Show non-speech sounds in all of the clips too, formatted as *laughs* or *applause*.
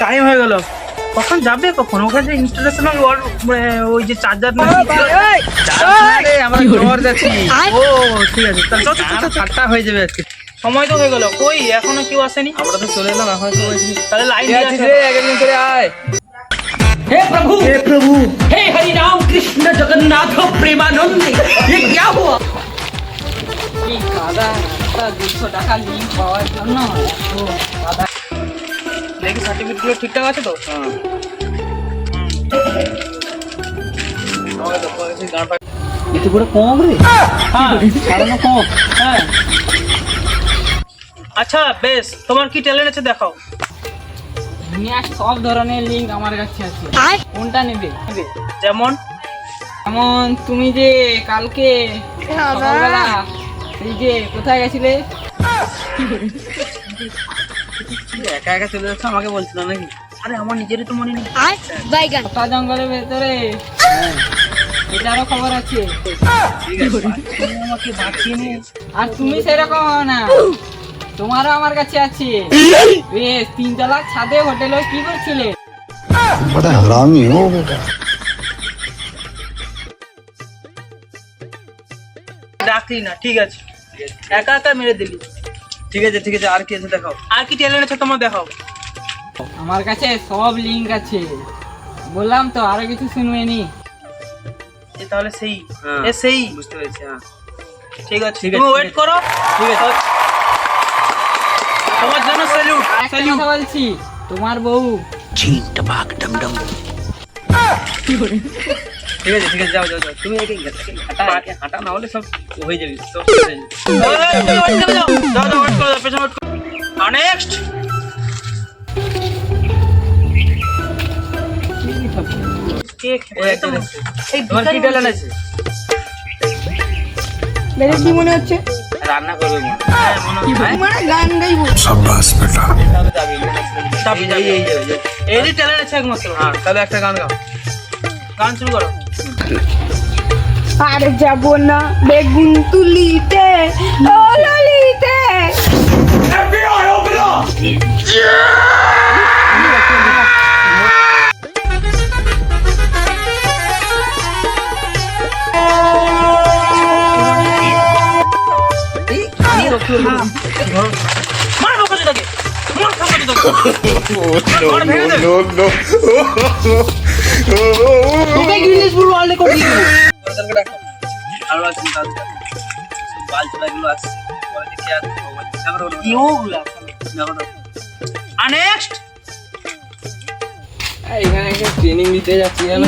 Time হয়ে গেল কখন যাবে কখন ওখানে যে ইনস্টলেশনাল ওই যে চার্জার আমরা জ্বর যাচ্ছি ও ঠিক আছে তাহলে চল, চল, চল, চল। ঠাট্টা হয়ে যাবে আজকে সময় তো হয়ে গেল কই এখনো কেউ আসেনি আমরা তো চলে এলাম এখন তো হয়েছি তাহলে লাইন কে দিয়ে আছিস আছে রে একদিন করে আয় हे प्रभु হে প্রভু हे हरि राम कृष्ण जगन्नाथ प्रेमानंद ये क्या हुआ কি দুশো টাকা পাওয়ার জন্য। এত কাদা দেখি সার্টিফিকেট ঠিকঠাক আছে তো? এতে করে কম রে? হ্যাঁ। সারানো কম হ্যাঁ। আচ্ছা বেশ। তোমার কি ট্যালেন্ট আছে দেখাও। দুনিয়ার সব ধরনের লিঙ্ক আমার কাছে আছে। কোনটা নেবে? যেমন? যেমন তুমি যে কালকে সকালবেলা এই যে কোথায় গেছিলে? একা একা চলে যাচ্ছে? আমাকে বলছিল নাকি? আরে আমার নিজেরই তো মনে নেই। তা জঙ্গলের ভেতরে? এটারও খবর আছে। আর তুমি না। তোমারও আমার কাছে আছে। তিনতলা ছাদে হোটেলে কি করছিলে? না ঠিক আছে। একা একা মেরে দিলি। ঠিক আছে ঠিক আছে আর কি আছে দেখাও। আর কি ট্যালেন্ট আছে তোমার দেখাও। আমার কাছে সব লিঙ্ক আছে। বললাম তো আরও কিছু শুনবে নি? এ তাহলে সেই হ্যাঁ। এ সেই। বুঝতে পেরেছি হ্যাঁ। ঠিক আছে তুমি ওয়েট করো। ঠিক আছে। তোমার জন্য স্যালুট কথা বলছি তোমার বউ। *laughs* ঠিক আছে ঠিক আছে যাও যাও তুমি একে হাঁটা না হলে সব হয়ে যাবে রান্না করবে একমাত্র হ্যাঁ তাহলে একটা গান গাও গান শুরু করো। আর যাব না বেগুন তুলিতে ও ললিতে। মার *laughs* *laughs* তোকে গিনেস বুক ওয়ার্ল্ড রেকর্ড দিয়ে দেবো। ওদেরকে ডাকো আছে তাদের সব বাল আছে নেক্সট এখানে একটা ট্রেনিং দিতে যাচ্ছি জানো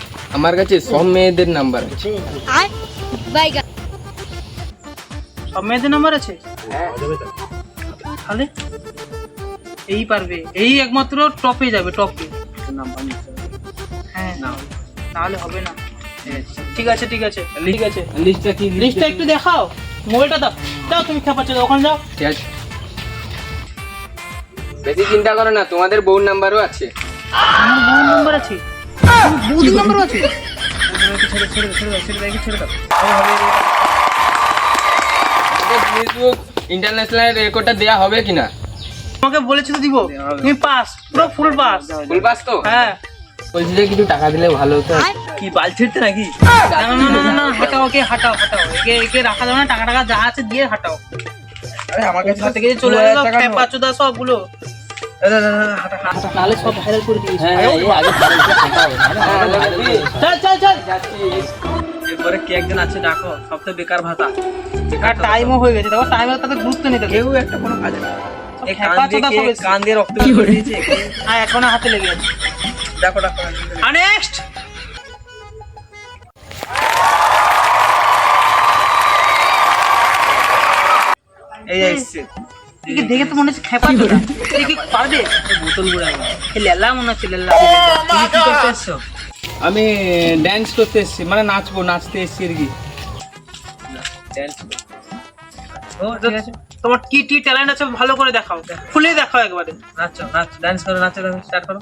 আমার কাছে সব মেয়েদের নাম্বার আছে। সব মেয়েদের নাম্বার আছে? তাহলে? এই পারবে এই একমাত্র টপে যাবে টপে। নাম্বার হ্যাঁ। না তাহলে হবে না। ঠিক আছে। ঠিক আছে। ঠিক আছে। ঠিক আছে লিস্টটা কি? লিস্টটা একটু দেখাও। মোবাইলটা দাও। দাও তুমি খেপাচ্ছ ওখানে যাও ঠিক আছে। বেশি চিন্তা করো না তোমাদের বউর নাম্বারও আছে। আমার বউর নাম্বার আছে? বউর নাম্বার আছে ছেড়ে ছেড়ে ছেড়ে ছেড়ে দাও ছেড়ে দাও ফেসবুক ইন্টারন্যাশনাল রেকর্ডটা দেয়া হবে কিনা? তোমাকে বলেছি তো দিব। তুমি পাস পুরো ফুল পাস ফুল পাস তো? হ্যাঁ। বলছি যে কিছু টাকা দিলে ভালো হতো। কি বাল ছিড়তে নাকি? না না না না, হাঁটাও ওকে হাঁটাও হাঁটাও। একে একে রাখা যাবে না টাকা টাকা যা আছে দিয়ে হাঁটাও। আরে আমার থেকে চলে গেল সবগুলো। নাহলে সব ভাইরাল করে দিয়েছে চল চল চল এরপরে কে একজন আছে ডাকো সব তো বেকার ভাতা। আর টাইমও হয়ে গেছে দেখো টাইমের তাতে গুরুত্ব নিতে কেউ একটা কোনো কাজে না। কান দিয়ে রক্ত করে দিয়েছে *laughs* হ্যাঁ এখন হাতে লেগে আছে। দেখো দেখো নেক্সট এই এসছে। একে দেখে তো মনে হচ্ছে খেপা না। পারবে? বোতল গুড়া লেলা মনে হচ্ছে লেলা। তুমি কি করতে এসছো? আমি ড্যান্স করতে এসেছি। মানে নাচবো নাচতে এসেছি আর কি। ড্যান্স ও তোমার কি টি ট্যালেন্ট আছে ভালো করে দেখাও। খুলে দেখাও একবারে। নাচো নাচ। ডান্স করো নাচো স্টার্ট করো।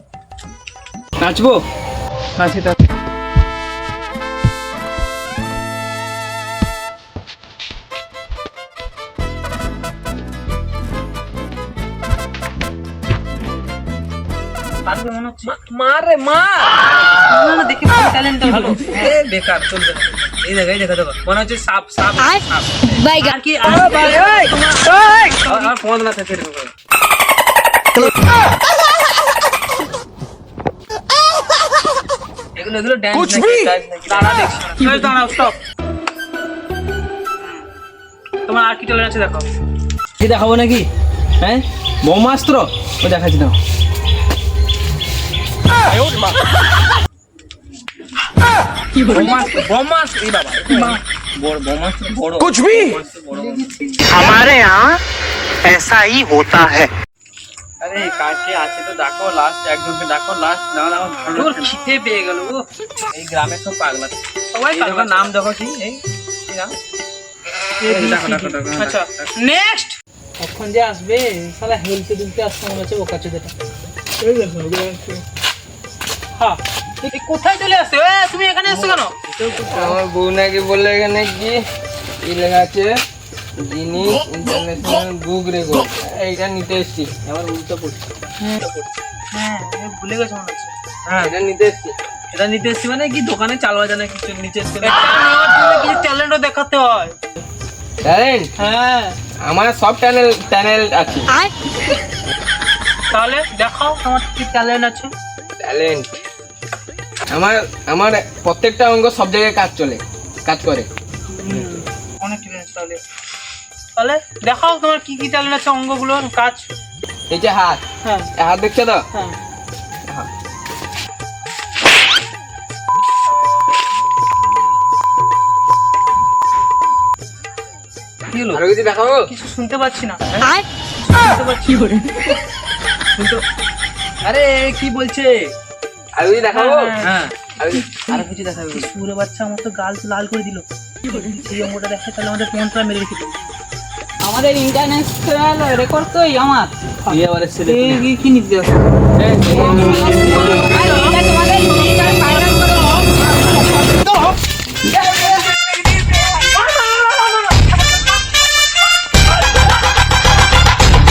নাচবো? নাচি তা পারবে মনে হচ্ছে? মার রে মার না না দেখি ট্যালেন্ট ভালো। এ বেকার চলবে না। এই দেখো এই দেখো দেখো। মনে হচ্ছে সাপ সাপ সাপ। আর কি আর আর- আর ফোন না। থাকে এগুলো এগুলো ড্যান্স নাকি দাঁড়া দেখছি। না। স্টপ তোমার আর কি ট্যালেন্ট আছে দেখো। কি দেখাবো নাকি? হ্যাঁ? ব্রহ্মাস্ত্র ও দেখাচ্ছি না कुछ भी ব্রহ্মাস্ত্র বড় हमारे यहाँ ऐसा ही होता है আরে কাকে আছে তো ডাকো লাস্ট একজনকে ডাকো লাস্ট না না আমার ভালো তোর লাগছে না। খিদে পেয়ে গেল ও এই গ্রামে সব পাগলা সবাই এই দেখো নাম দেখো কি এই কি নাম এই দেখো দেখো দেখো আচ্ছা নেক্সট কখন যে আসবে সালা হেলতে দুলতে আসতে মনে হচ্ছে বোকা চোদাটা হ্যাঁ এই কোথায় চলে আসছে? তুমি এখানে এসছো কেন? আমার বউ নাকি বললে এখানে কি? কি লেখা আছে ইন্টারন্যাশনাল বুক রেকর্ড। এইটা নিতে এসছি। আমার উল্টো পড়ছে হ্যাঁ ভুলে গেছো মনে হচ্ছে। হ্যাঁ। এটা নিতে এসছি। এটা নিতে এসছি মানে কি দোকানে চাল বাজানো কিছু নিচে এসছে? ট্যালেন্টও দেখাতে হয়। ট্যালেন্ট হ্যাঁ। আমার সব ট্যানেল ট্যানেল আছে। তাহলে দেখাও তোমার কি ট্যালেন্ট আছে। ট্যালেন্ট আমার আমার প্রত্যেকটা অঙ্গ সব জায়গায় কাজ চলে কাজ করে। অনেক ট্যালেন্ট তাহলে। তাহলে দেখাও তোমার কি কি ট্যালেন্ট আছে অঙ্গগুলোর কাজ। এই যে হাত। হ্যাঁ। হাত দেখছ তো? হ্যাঁ। কি হলো? আরও কিছু দেখাবো? কিছু শুনতে পাচ্ছি না। শুনতে পাচ্ছি। আরে কি বলছে? আরও কিছু দেখাবো হ্যাঁ, হ্যাঁ আর কিছু দেখাবো। সুরে বাচ্চা আমার তো গাল তো লাল করে দিল এই অঙ্গটা দেখে তাহলে আমাদের ফোনটা মেরে রেখে আমাদের ইন্টারন্যাশনাল রেকর্ড তো আমার কি নিতে